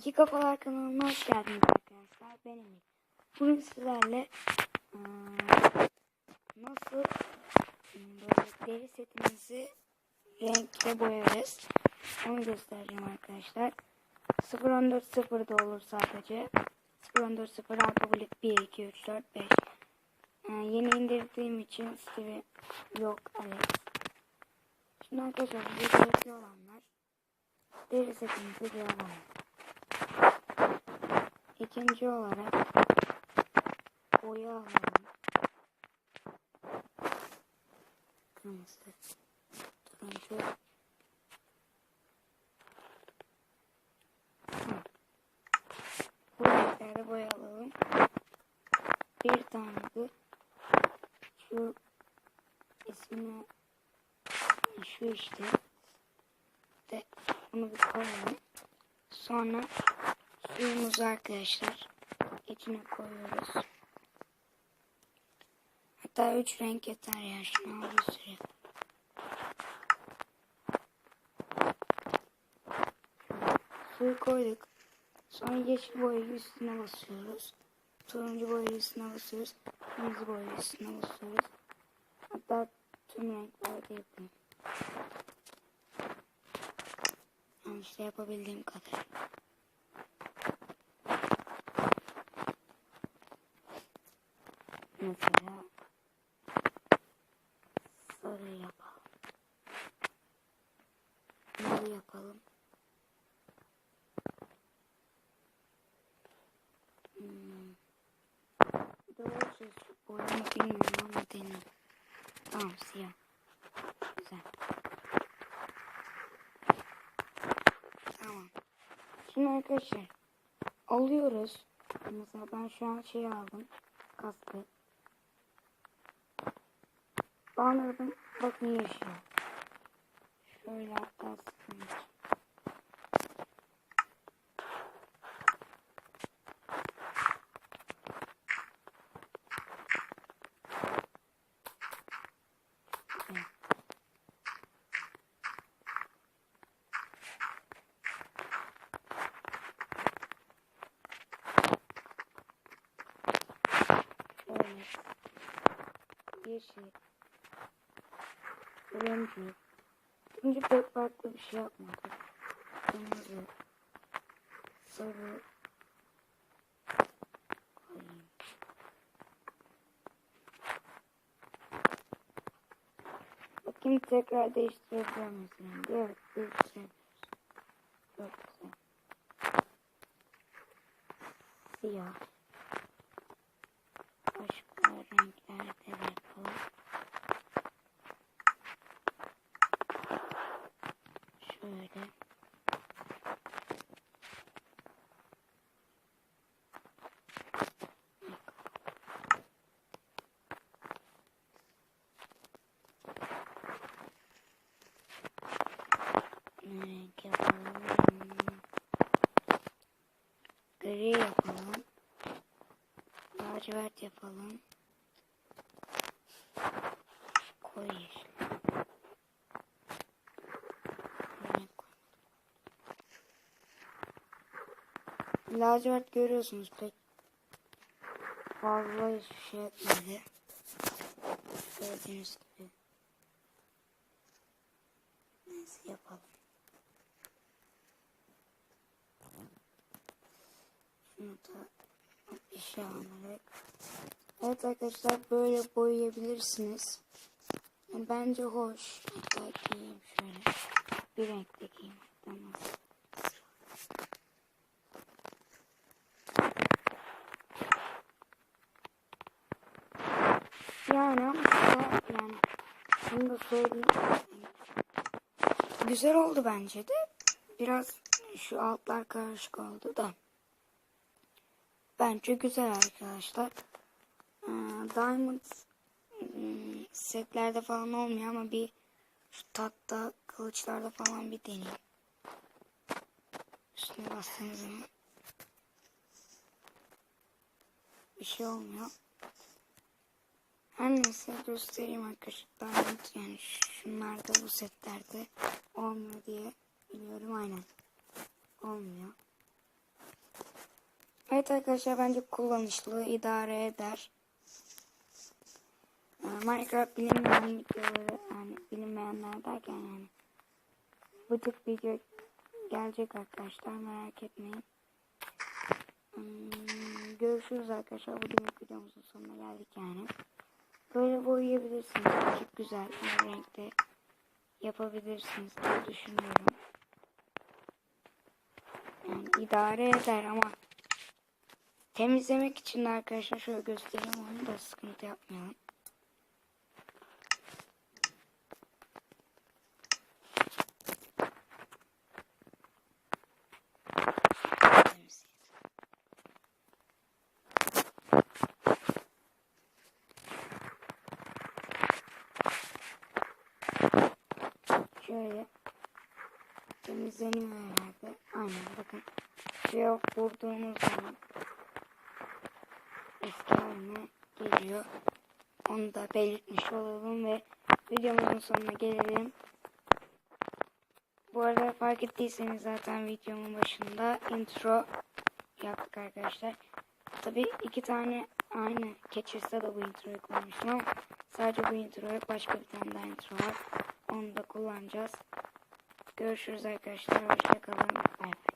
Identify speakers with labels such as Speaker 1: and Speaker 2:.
Speaker 1: İki Kafalar kanalına hoş geldiniz arkadaşlar. Ben Emir. Bugün sizlerle eee, nasıl böyle deri setimizi renkle boyarız. Onu göstereceğim arkadaşlar. 0140'da olur sadece. 0140 alfabetik 1, 2, 3, 4, 5. Ee, yeni indirdiğim için Steve yok Alex. Şimdi arkadaşlar bize gerekli olanlar deri setimizi alalım. İkinci olarak boya alalım. Kırmızı, turuncu. Bu renklerde boya. Bir tane de şu ismini şu işte de bunu bir koyalım. Sonra suyumuzu arkadaşlar içine koyuyoruz. Hatta üç renk yeter ya. Şunu al bir sürü. Suyu koyduk. Sonra yeşil boyayı üstüne basıyoruz. Turuncu boyayı üstüne basıyoruz. Kırmızı boyayı üstüne basıyoruz. Hatta tüm renklerde yapayım. Yani işte yapabildiğim kadar. Mesela sarı yapalım. Mor yapalım. Hmm. Doğru söz boyamayı bilmiyorum ama deneyim. Tamam siyah. Güzel. Tamam. Şimdi arkadaşlar alıyoruz. Mesela ben şu an şey aldım. Kaskı. Bağladım. Bakın yaşıyor. Şöyle hatta sıkıntı. Yeşil. Turuncu. Turuncu pek farklı bir şey yapmadık. Kırmızı. Sarı. Bakayım tekrar değiştirebiliyor? Yani? Evet değiştirebiliyoruz. Çok güzel. Siyah. Başka renklerde de yapalım. Şöyle. Ne renk yapalım? Gri yapalım. Lacivert yapalım. Koy yeşil. Lacivert görüyorsunuz pek fazla hiçbir şey etmedi. Gördüğünüz gibi. Neyse yapalım. Da işe. Evet arkadaşlar böyle boyayabilirsiniz. Yani bence hoş. Hatta şöyle. Bir renkte giyeyim. Tamam. Yani ama yani şunu da söyleyeyim. Güzel oldu bence de. Biraz şu altlar karışık oldu da. Bence güzel arkadaşlar. Ee, Diamond hmm, setlerde falan olmuyor ama bir şu tahta kılıçlarda falan bir deneyeyim. Üstüne bastığınız zaman bir şey olmuyor. Her neyse göstereyim arkadaşlar. Yani şunlarda bu setlerde olmuyor diye biliyorum aynen. Olmuyor. Evet arkadaşlar bence kullanışlı idare eder. Ee, Minecraft bilinmeyen videoları yani bilinmeyenler derken yani bu tip video gelecek arkadaşlar merak etmeyin. Hmm, görüşürüz arkadaşlar. Bugünlük videomuzun sonuna geldik yani. Böyle boyayabilirsiniz. Çok güzel her renkte yapabilirsiniz diye düşünüyorum. Yani idare eder ama temizlemek için arkadaşlar şöyle göstereyim onu da sıkıntı yapmayalım. Şöyle temizleniyor herhalde. Aynen bakın. Şuraya vurduğumuz zaman haline geliyor. Onu da belirtmiş olalım ve videomuzun sonuna gelelim. Bu arada fark ettiyseniz zaten videomun başında intro yaptık arkadaşlar. Tabi iki tane aynı Catchers'ta da bu introyu kullanmıştım ama sadece bu introya başka bir tane daha intro var. Onu da kullanacağız. Görüşürüz arkadaşlar. Hoşçakalın. Bay bay.